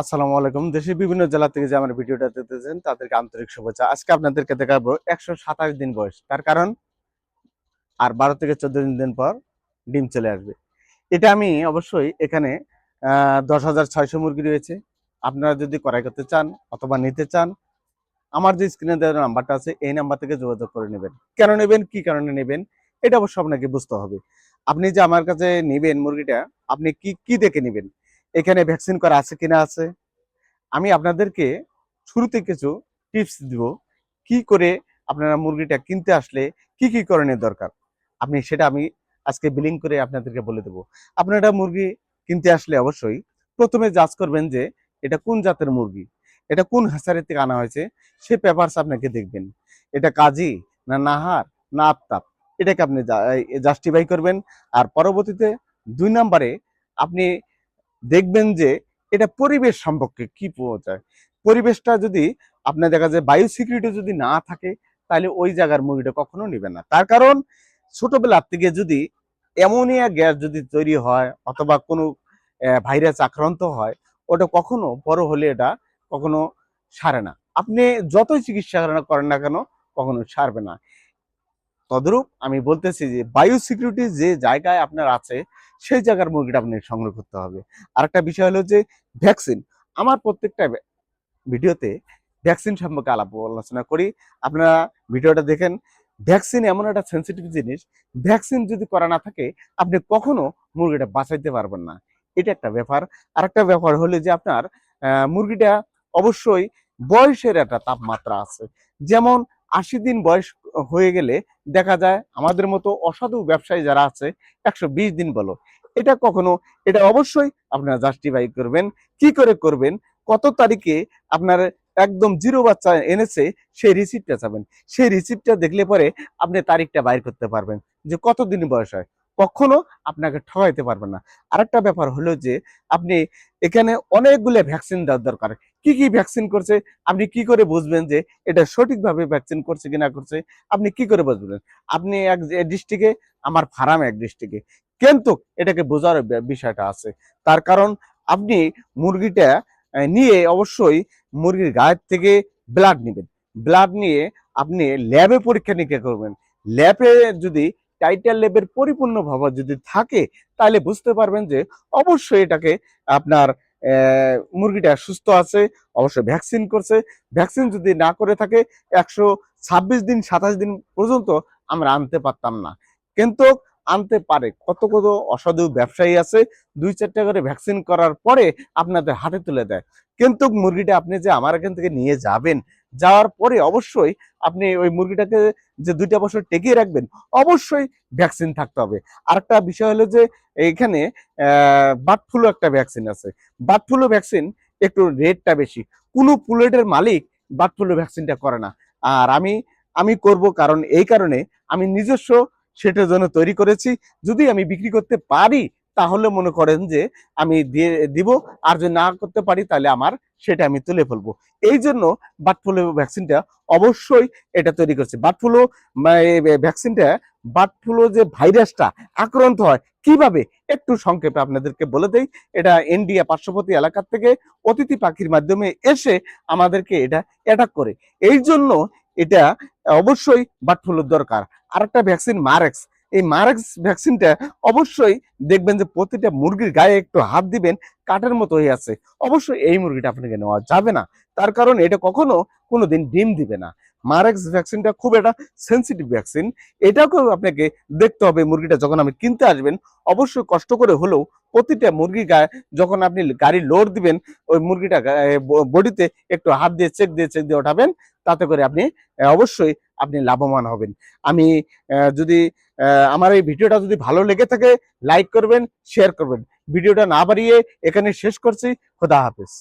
আসসালামু আলাইকুম। দেশের বিভিন্ন জেলা থেকে যে আমার ভিডিওটা দেখতেছেন, তাদেরকে আন্তরিক শুভেচ্ছা। আজকে আপনাদেরকে দেখাবো একশো সাতাশ দিন বয়স। তার কারণ, আর বারো থেকে চোদ্দ দিন পর ডিম চলে আসবে। এটা আমি অবশ্যই এখানে দশ হাজার ছয়শো মুরগি রয়েছে। আপনারা যদি ক্রয় করতে চান অথবা নিতে চান, আমার যে স্ক্রিনে দেওয়ার নাম্বারটা আছে, এই নাম্বার থেকে যোগাযোগ করে নেবেন। কেন নেবেন? কি কারণে নেবেন? এটা অবশ্য আপনাকে বুঝতে হবে। আপনি যে আমার কাছে নেবেন মুরগিটা, আপনি কি কি দেখে নেবেন? এখানে ভ্যাকসিন করা আছে কিনা আছে? আমি আপনাদেরকে শুরুতে কিছু টিপস দিব। কি করে আপনারা মুরগিটা কিনতে আসলে কি কি করণীয় দরকার? আপনি সেটা আমি আজকে বিলিং করে আপনাদেরকে বলে দেবো। আপনারা মুরগি কিনতে আসলে অবশ্যই প্রথমে যাচ করবেন যে এটা কোন জাতের মুরগি? এটা কোন হাসারি থেকে আনা হয়েছে? সে পেপারস আপনাকে দেখবেন। এটা কাজী না নাহার না আফতাব? এটাকে আপনি জাস্টিফাই করবেন। আর পরবর্তীতে দুই নম্বরে আপনি দেখবেন যে এটা পরিবেশ সম্পর্কে কি পাওয়া যায়। পরিবেশটা যদি আপনার দেখা যায় বায়ু সিকিউরিটি যদি না থাকে, তাহলে ওই জায়গার মুরগিটা কখনো নেবেন না। তার কারণ ছোটবেলার থেকে যদি অ্যামোনিয়া গ্যাস যদি তৈরি হয় অথবা কোনো ভাইরাস আক্রান্ত হয়, ওটা কখনো বড় হলে এটা কখনো সারে না। আপনি যতই চিকিৎসা করেন না কেন, কখনো সারবে না। তদ্রূপ আমি বলতেছি যে বায়ু সিকিউরিটি যে জায়গায় আপনার আছে, সেই জায়গার মুরগিটা আপনি সংগ্রহ করতে হবে। আরেকটা বিষয় হলো যে ভ্যাকসিন। আমার প্রত্যেকটা ভিডিওতে ভ্যাকসিন সম্পর্কে আলাপ আলোচনা করি। আপনারা ভিডিওটা দেখেন। ভ্যাকসিন এমন একটা সেন্সিটিভ জিনিস। ভ্যাকসিন যদি করা না থাকে, আপনি কখনো মুরগিটা বাঁচাইতে পারবেন না। এটা একটা ব্যাপার। আরেকটা ব্যাপার হলো যে আপনার মুরগিটা অবশ্যই বয়সের একটা তাপমাত্রা আছে। যেমন আশি দিন বয়স হয়ে গেলে দেখা যায় আমাদের মতো অসাধু ব্যবসায়ী যারা আছে, একশো বিশ দিন বলো, এটা কখনো, এটা অবশ্যই আপনারা জাস্টিফাই করবেন। কি করে করবেন? কত তারিখে আপনার একদম জিরো বাচ্চা এনেছে, সেই রিসিপ্টটা চাবেন। সেই রিসিপ্টটা দেখলে পরে আপনি তারিখটা বাইর করতে পারবেন যে কতদিন বয়স হয়। কখনো আপনাকে ঠকাইতে পারবে না। আরেকটা ব্যাপার হলো যে, আপনি এখানে অনেকগুলো ভ্যাকসিন দেওয়ার দরকার। কি কি ভ্যাকসিন করছে? আপনি কি করে বুঝবেন যে এটা সঠিকভাবে ভ্যাকসিন করছে কিনা করছে? আপনি কি করে বুঝবেন? আপনি এক ডিস্ট্রিক্টে আমার ফার্ম এক ডিস্ট্রিক্টে কিন্তু এটাকে বোঝার বিষয়টা আছে। তার কারণ আপনি মুরগিটা নিয়ে অবশ্যই মুরগির গায়ের থেকে ব্লাড নেবেন। ব্লাড নিয়ে আপনি ল্যাবে পরীক্ষা নিরীক্ষা করবেন। ল্যাবে যদি টাইটাল লেবের পরিপূর্ণ ভাবে যদি থাকে, তাহলে বুঝতে পারবেন যে অবশ্যই এটাকে আপনার মুরগিটা সুস্থ আছে, অবশ্যই ভ্যাকসিন করছে। ভ্যাকসিন যদি না করে থাকে, একশো ছাব্বিশ দিন, সাতাশ দিন পর্যন্ত আমরা আনতে পারতাম না। কিন্তু আনতে পারে। কত কত অসাধু ব্যবসায়ী আছে, দুই চারটা করে ভ্যাকসিন করার পরে আপনাদের হাতে তুলে দেয়। কিন্তু মুরগিটা আপনি যে আমার এখান থেকে নিয়ে যাবেন যাওয়ার পরে অবশ্যই আপনি ওই মুরগিটাকে যে দুইটা বছর টেকিয়ে রাখবেন, অবশ্যই ভ্যাকসিন থাকতে হবে। আরেকটা বিষয় হলো যে এখানে বার্ড ফ্লু একটা ভ্যাকসিন আছে। বার্ড ফ্লু ভ্যাকসিন একটু রেটটা বেশি। কোনো পুলেটের মালিক বার্ড ফ্লু ভ্যাকসিনটা করে না। আর আমি আমি করব কারণ এই কারণে আমি নিজস্ব সেটার জন্য তৈরি করেছি। যদি আমি বিক্রি করতে পারি তাহলে মনে করেন যে আমি দিয়ে দিব, আর যদি না করতে পারি তাহলে আমার সেটা আমি তুলে ফেলব। এই জন্য বার্ড ফ্লু ভ্যাকসিনটা অবশ্যই এটা তৈরি করছে। বার্ড ফ্লু ভ্যাকসিনটা বার্ড ফ্লু যে ভাইরাসটা আক্রান্ত হয় কীভাবে? একটু সংক্ষেপে আপনাদেরকে বলে দেই। এটা ইন্ডিয়া পার্শ্ববর্তী এলাকার থেকে অতিথি পাখির মাধ্যমে এসে আমাদেরকে এটা অ্যাটাক করে। এই জন্য এটা অবশ্যই বার্ড ফ্লুর দরকার। আর একটা ভ্যাকসিন মারেক্স। এই মারেক্স ভ্যাকসিনটা অবশ্যই দেখবেন যে প্রতিটা মুরগির গায়ে একটু হাত দিবেন, কাঠের মতো হয়ে আছে। অবশ্যই এই মুরগিটা আপনাকে নেওয়া যাবে না। তার কারণ এটা কখনো কোনোদিন ডিম দিবে না। মারেক্স ভ্যাকসিনটা খুব একটা সেন্সিটিভ ভ্যাকসিন এটাকেও আপনাকে দেখতে হবে মুরগিটা যখন আপনি কিনতে আসবেন। অবশ্যই কষ্ট করে হলেও প্রতিটা মুরগি গায়ে যখন আপনি গাড়ি লোড দিবেন, ওই মুরগিটা বডিতে একটু হাত দিয়ে চেক দিয়ে চেক দিয়ে ওঠাবেন। তাতে করে আপনি, অবশ্যই আপনি লাভবান হবেন। আমি যদি আমার এই ভিডিওটা যদি ভালো লেগে থাকে লাইক করবেন শেয়ার করবেন। ভিডিওটা না বাড়িয়ে এখানে শেষ করছি। খোদা হাফেজ।